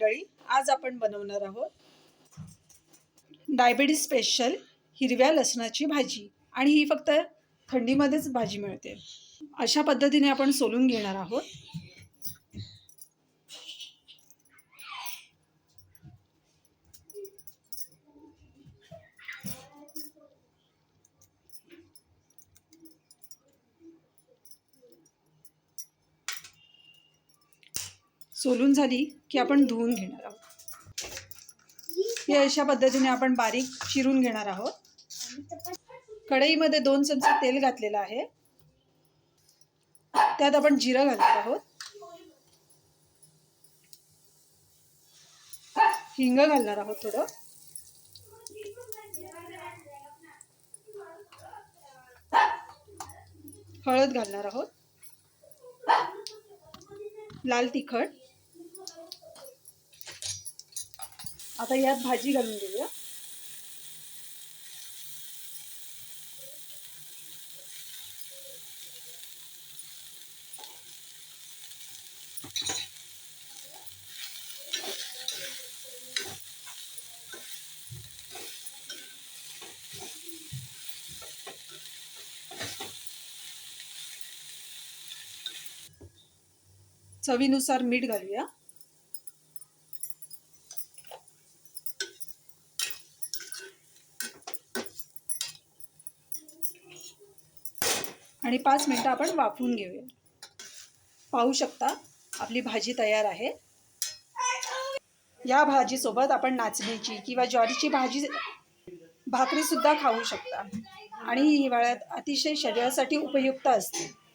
मंडळी आज आपण बनवणार आहोत डायबिटीज स्पेशल हिरव्या लसणाची भाजी. आणि ही फक्त थंडीमध्येच भाजी मिळते. अशा पद्धतीने आपण सोलून घेणार आहोत. सोलून झाली की आपण धुवून घेणार आहोत. हे अशा पद्धतीने आपण बारीक चिरून घेणार आहोत. कढईमध्ये दोन चमचे तेल घातलेलं आहे. त्यात आपण जिरं घालणार आहोत. हिंग घालणार आहोत थोडं. हळद घालणार आहोत. लाल तिखट. आता यात भाजी घालून घेऊया. चवीनुसार मीठ घालूया. आणि पाच मिनटं आपण वाफवून घेऊया. पाहू शकता आपली भाजी तयार आहे. या भाजीसोबत आपण नाचणीची किंवा ज्वारीची भाजी भाकरीसुद्धा खाऊ शकता. आणि ही हिवाळ्यात अतिशय शरीरासाठी उपयुक्त असते.